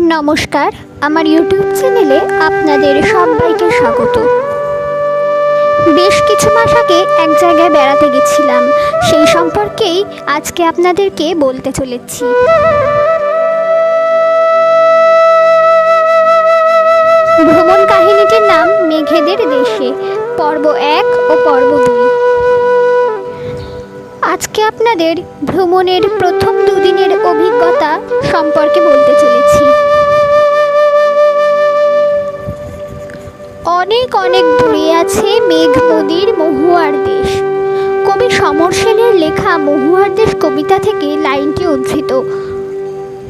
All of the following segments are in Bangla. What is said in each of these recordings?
নমস্কার, আমার ইউটিউব চ্যানেলে আপনাদের সবাইকে স্বাগত। বেশ কিছু মাস আগে এক জায়গায় বেড়াতে গেছিলাম, সেই সম্পর্কেই আজকে আপনাদেরকে বলতে চলেছি। ভ্রমণ কাহিনীটির নাম মেঘেদের দেশে, পর্ব এক ও পর্ব দুই। আজকে আপনাদের ভ্রমণের প্রথম দুদিনের অভিজ্ঞতা সম্পর্কে বলতে চলেছি। অনেক অনেক দূরে আছে মেঘ নদীর মহুয়ার দেশ। কবি সমর সেনের লেখা মহুয়ার দেশ কবিতা থেকে লাইনটি উদ্ধৃত।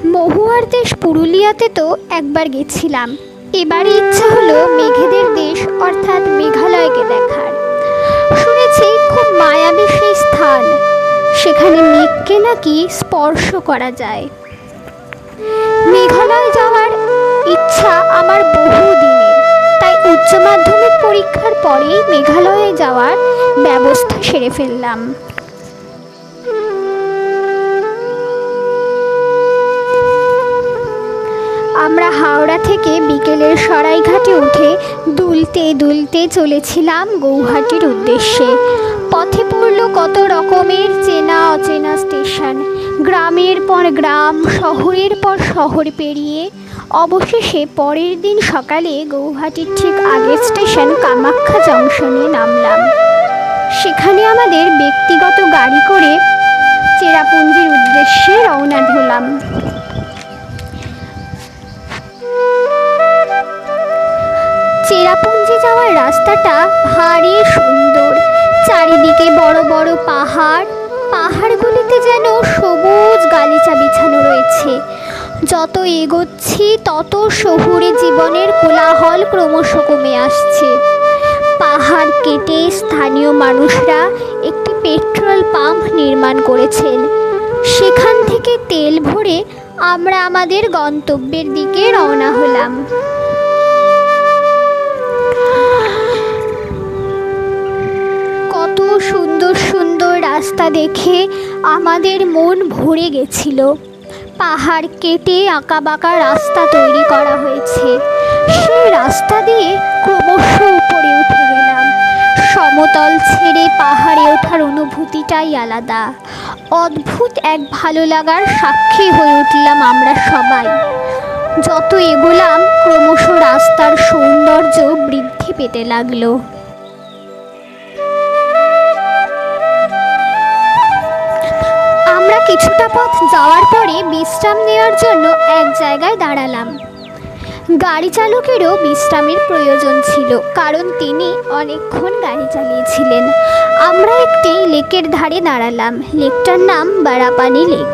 মহুয়ার দেশ পুরুলিয়াতে তো একবার গেছিলাম। এবারে ইচ্ছা হলো মেঘেদের দেশ, অর্থাৎ মেঘালয়কে দেখার। শুনেছি খুব মায়াবী সেই স্থান। সেখানে মেঘকে নাকি স্পর্শ করা যায়। মেঘালয় যাওয়ার ইচ্ছা আমার বহু দিনের তাই উচ্চ মাধ্যমিক পরীক্ষার পরেই মেঘালয়ে যাওয়ার ব্যবস্থা সেরে ফেললাম। আমরা হাওড়া থেকে বিকেলের সরাইঘাটে উঠে দুলতে দুলতে চলেছিলাম গৌহাটির উদ্দেশ্যে। পথে পড়ল কত রকমের চেনা অচেনা স্টেশন। গ্রামের পর গ্রাম, শহরের পর শহর পেরিয়ে অবশেষে পরের দিন সকালে গৌহাটির ঠিক আগের স্টেশন কামাখ্যা জংশনে নামলাম। সেখানে আমাদের ব্যক্তিগত গাড়ি করে চেরাপুঞ্জির উদ্দেশ্যে রওনা হলাম। চেরাপুঞ্জি যাওয়ার রাস্তাটা ভারী সুন্দর। চারিদিকে বড় বড় পাহাড়। পাহাড়গুলিতে যেন তত শহুরে জীবনের কোলাহল ক্রমশ কমে আসছে। পাহাড় কেটে স্থানীয় মানুষরা একটি পেট্রোল পাম্প নির্মাণ করেছেন। সেখান থেকে তেল ভরে আমরা আমাদের গন্তব্যের দিকে রওনা হলাম। কত সুন্দর সুন্দর রাস্তা দেখে আমাদের মন ভরে গেছিল। পাহাড় কেটে আঁকাবাঁকা রাস্তা তৈরি করা হয়েছে। সেই রাস্তা দিয়ে ক্রমশ উপরে উঠে গেলাম। সমতল ছেড়ে পাহাড়ে ওঠার অনুভূতিটাই আলাদা। অদ্ভুত এক ভালো লাগার সাক্ষী হয়ে উঠলাম আমরা সবাই। যত এগোলাম, ক্রমশ রাস্তার সৌন্দর্য বৃদ্ধি পেতে লাগল। কিছুটা পথ যাওয়ার পরে বিশ্রাম নেওয়ার জন্য এক জায়গায় দাঁড়ালাম। গাড়ি চালকেরও বিশ্রামের প্রয়োজন ছিল, কারণ তিনি অনেকক্ষণ গাড়ি চালিয়েছিলেন। আমরা একটি লেকের ধারে দাঁড়ালাম। লেকটার নাম বারাপানি লেক।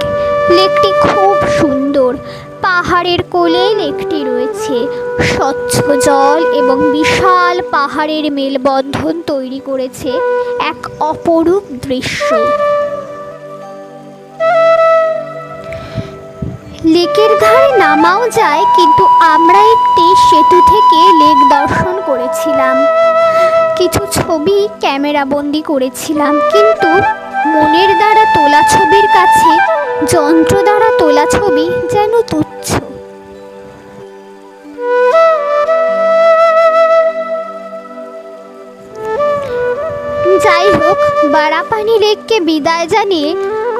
লেকটি খুব সুন্দর। পাহাড়ের কোলে লেকটি রয়েছে। স্বচ্ছ জল এবং বিশাল পাহাড়ের মেলবন্ধন তৈরি করেছে এক অপরূপ দৃশ্য। লেকের ধারে নামাও যায়, কিন্তু আমরা একটি সেতু থেকে লেক দর্শন করেছিলাম। কিছু ছবি ক্যামেরা বন্দি করেছিলাম, কিন্তু মনের দ্বারা তোলা ছবির কাছে, যন্ত্র দ্বারা তোলা ছবি যেন তুচ্ছ। যাই হোক, বারাপানি লেককে বিদায় জানিয়ে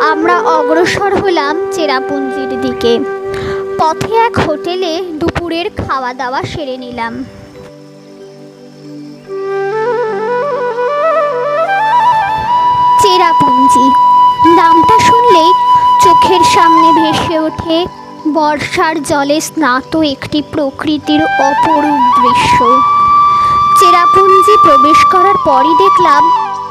আমরা অগ্রসর হলাম চেরাপুঞ্জির দিকে। পথে এক হোটেলে দুপুরের খাওয়া দাওয়া সেরে নিলাম। চেরাপুঞ্জি, নামটা শুনলেই চোখের সামনে ভেসে ওঠে বর্ষার জলে স্নাত একটি প্রকৃতির অপরূপ দৃশ্য। চেরাপুঞ্জি প্রবেশ করার পরই দেখলাম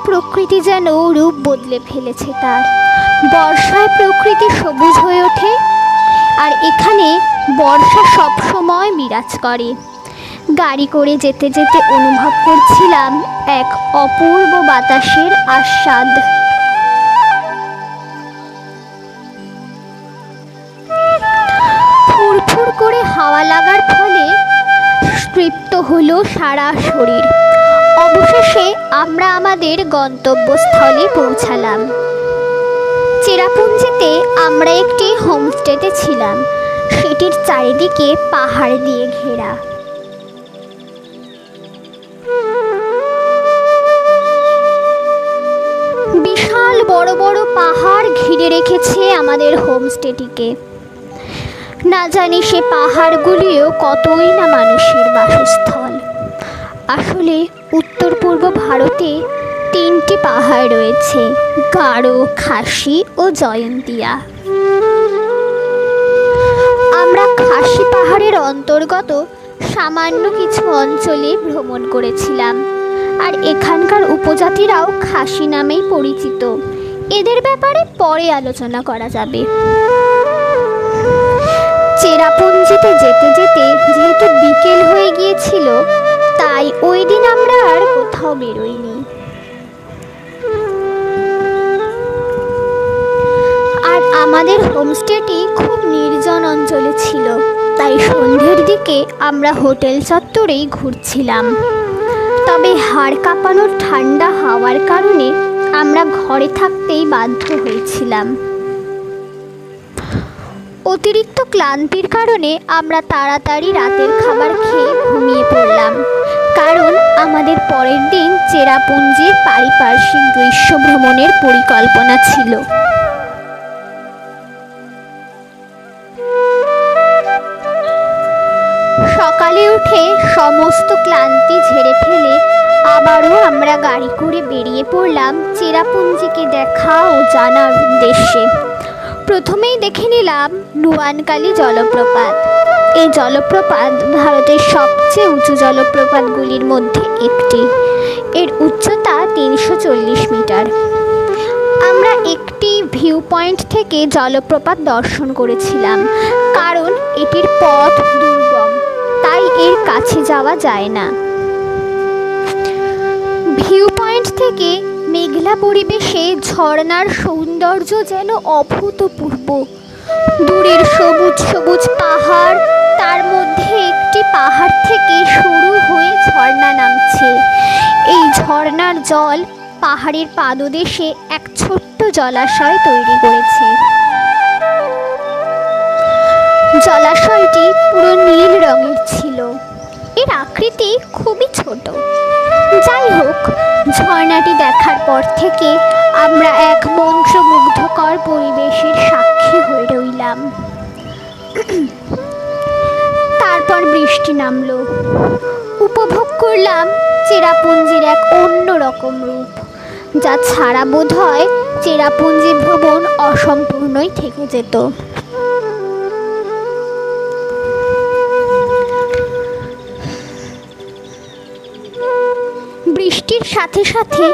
প্রকৃতি যেন রূপ বদলে ফেলেছে তার। বর্ষায় প্রকৃতি সবুজ হয়ে ওঠে আর এখানে বর্ষা সব সময় বিরাজ করে। গাড়ি করে যেতে যেতে অনুভব করছিলাম এক অপূর্ব বাতাসের আস্বাদ। ফুরফুর করে হাওয়া লাগার ফলে তৃপ্ত হলো সারা শরীর। অবশেষে আমরা আমাদের গন্তব্যস্থলে পৌঁছালাম। চেরাপুঞ্জিতে আমরা একটি হোমস্টেতে ছিলাম। সেটির চারিদিকে পাহাড় দিয়ে ঘেরা। বিশাল বড় বড় পাহাড় ঘিরে রেখেছে আমাদের হোমস্টেটিকে। না জানি সে পাহাড়গুলিও কতই না মানুষের বাসস্থল আসলে উত্তর পূর্ব ভারতে তিনটি পাহাড় রয়েছে গাঢ় খাসি ও জয়ন্তিয়া। আমরা খাসি পাহাড়ের অন্তর্গত সামান্য কিছু অঞ্চলে ভ্রমণ করেছিলাম, আর এখানকার উপজাতিরাও খাসি নামেই পরিচিত। এদের ব্যাপারে পরে আলোচনা করা যাবে। চেরাপুঞ্জিতে যেতে যেতে যেহেতু বিকেল হয়ে গিয়েছিল, তাই ওই দিন আমরা আর কোথাও বেরোইনি। হোমস্টেটি খুব নির্জন অঞ্চলে ছিল, তাই সন্ধ্যের দিকে আমরা হোটেল চত্বরেই ঘুরছিলাম। তবে হাড় কাঁপানোর ঠান্ডা হাওয়ার কারণে আমরা ঘরে থাকতেই বাধ্য হয়েছিলাম। অতিরিক্ত ক্লান্তির কারণে আমরা তাড়াতাড়ি রাতের খাবার খেয়ে ঘুমিয়ে পড়লাম, কারণ আমাদের পরের দিন চেরাপুঞ্জির পারিপার্শ্বিক দৃশ্য ভ্রমণের পরিকল্পনা ছিল। উঠে সমস্ত ক্লান্তি ঝেড়ে ফেলে আবারও আমরা গাড়ি করে বেরিয়ে পড়লাম চেরাপুঞ্জিকে দেখা ও জানার উদ্দেশ্যে। প্রথমেই দেখে নিলাম নুয়ানকালি জলপ্রপাত। এই জলপ্রপাত ভারতের সবচেয়ে উঁচু জলপ্রপাতগুলির মধ্যে একটি। এর উচ্চতা তিনশো চল্লিশ মিটার। আমরা একটি ভিউ পয়েন্ট থেকে জলপ্রপাত দর্শন করেছিলাম। কারণ এটির পথ কাছে যাওয়া যায় না। ভিউ পয়েন্ট থেকে মেঘলা পরিবেশে ঝর্ণার সৌন্দর্য যেন অভূতপূর্ব। দূরের সবুজ সবুজ পাহাড়, তার মধ্যে একটি পাহাড় থেকে শুরু হয়ে ঝর্ণা নামছে। এই ঝর্ণার জল পাহাড়ের পাদদেশে এক ছোট্ট জলাশয় তৈরি করেছে। জলাশয়টি পুরো নীল রঙের ছিল। এর আকৃতি খুবই ছোট। যাই হোক ঝর্ণাটি দেখার পর থেকে আমরা এক মন্ত্রমুগ্ধকর পরিবেশের সাক্ষী হয়ে রইলাম। তারপর বৃষ্টি নামলো। উপভোগ করলাম চেরাপুঞ্জির এক অন্য রকম রূপ, যা ছাড়া বোধ হয় চেরাপুঞ্জি ভ্রমণ অসম্পূর্ণই থেকে যেত। সাথে সাথে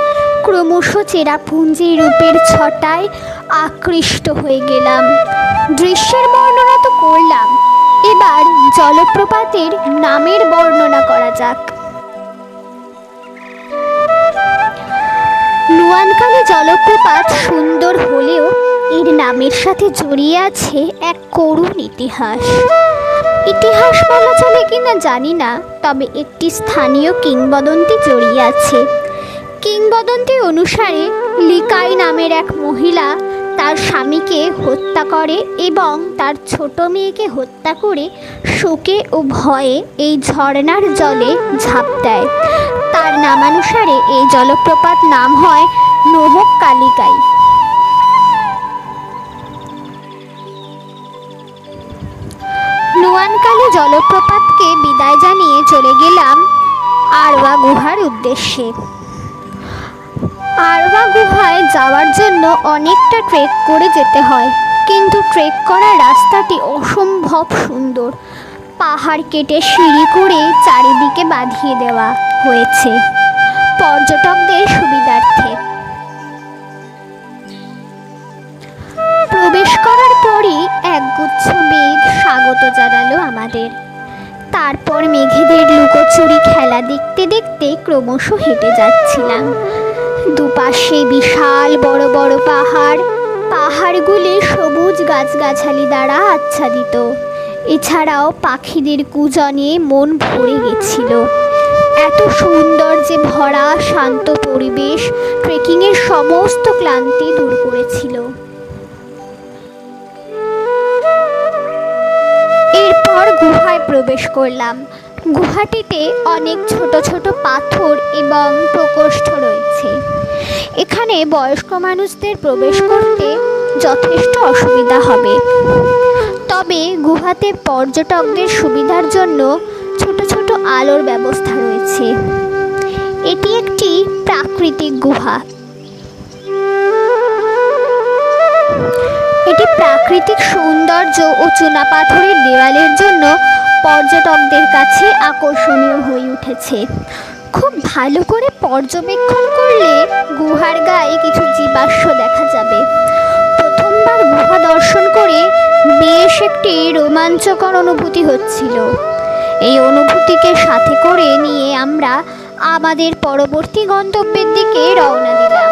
ক্রমশ চেরাপুঞ্জি রূপের ছটায় আকৃষ্ট হয়ে গেলাম। দৃশ্যের বর্ণনা তো করলাম। এবার জলপ্রপাতের নামের বর্ণনা করা যাক। নুয়ানকালী জলপ্রপাত সুন্দর হলেও এর নামের সাথে জড়িয়ে আছে এক করুণ ইতিহাস। ইতিহাস বলা চলে কিনা জানি না, তবে একটি স্থানীয় কিংবদন্তি জড়িয়ে আছে। কিংবদন্তি অনুসারে লিকাই নামের এক মহিলা তার স্বামীকে হত্যা করে এবং তার ছোট মেয়েকে হত্যা করে শোকে ও ভয়ে এই ঝর্ণার জলে ঝাঁপ দেয়। তার নামানুসারে এই জলপ্রপাত নাম হয় নহক কালিকাই নুয়ানকালী জলপ্রপাতকে বিদায় জানিয়ে চলে গেলাম আরওয়া গুহার উদ্দেশ্যে। আরওয়া গুহায় যাওয়ার জন্য অনেকটা ট্রেক করে যেতে হয়। কিন্তু ট্রেক করার রাস্তাটি অসম্ভব সুন্দর। পাহাড় কেটে সিঁড়ি করে চারিদিকে বাঁধিয়ে দেওয়া হয়েছে। পর্যটকদের সুবিধার্থে। প্রবেশ করার পরই একগুচ্ছ মেঘ স্বাগত জানালো আমাদের। তারপর মেঘেদের লুকোচুরি খেলা দেখতে দেখতে ক্রমশ হেঁটে যাচ্ছিলাম। দুপাশে বিশাল বড় বড় পাহাড়। পাহাড়গুলি সবুজ গাছগাছালি দ্বারা আচ্ছাদিত। এছাড়াও পাখিদের কুজনে মন ভরে গেছিল। এত সৌন্দর্যে ভরা, শান্ত পরিবেশ ট্রেকিংয়ের সমস্ত ক্লান্তি দূর করেছিল। এরপর গুহায় প্রবেশ করলাম। গুহাটিতে অনেক ছোট ছোট পাথর এবং প্রকোষ্ঠ রয়েছে। এখানে বয়স্ক মানুষদের প্রবেশ করতে যথেষ্ট অসুবিধা হবে। তবে গুহাতে পর্যটকদের সুবিধার জন্য ছোট ছোট আলোর ব্যবস্থা রয়েছে। এটি একটি প্রাকৃতিক গুহা। এটি প্রাকৃতিক সৌন্দর্য ও চুনাপাথরের দেওয়ালের জন্য পর্যটকদের কাছে আকর্ষণীয় হয়ে উঠেছে। খুব ভালো করে পর্যবেক্ষণ করলে গুহার গায়ে কিছু জীবাশ্ম দেখা যাবে। প্রথমবার গুহা দর্শন করে বেশ একটি রোমাঞ্চকর অনুভূতি হচ্ছিল। এই অনুভূতিকে সাথে করে নিয়ে আমরা আমাদের পরবর্তী গন্তব্যের দিকে রওনা দিলাম।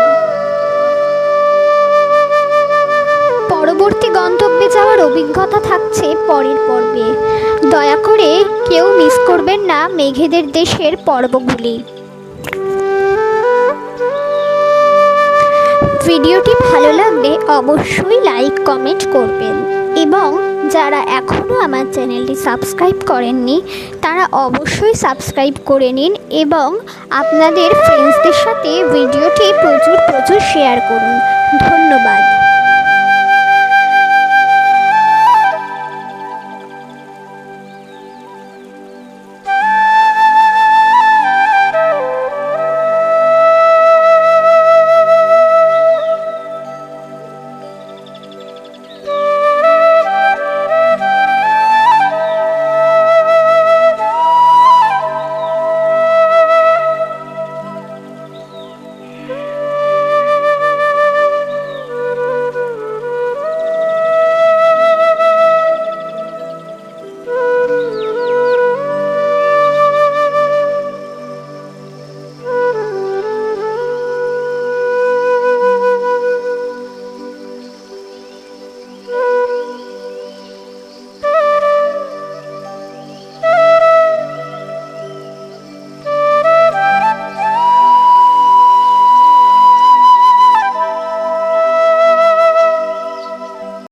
অভিজ্ঞতা থাকছে পরের পর্বে। দয়া করে কেউ মিস করবেন না মেঘেদের দেশের পর্বগুলি। ভিডিওটি ভালো লাগলে অবশ্যই লাইক কমেন্ট করবেন। এবং যারা এখনও আমার চ্যানেলটি সাবস্ক্রাইব করেননি, তারা অবশ্যই সাবস্ক্রাইব করে নিন এবং আপনাদের ফ্রেন্ডসদের সাথে ভিডিওটি প্রচুর প্রচুর শেয়ার করুন। ধন্যবাদ।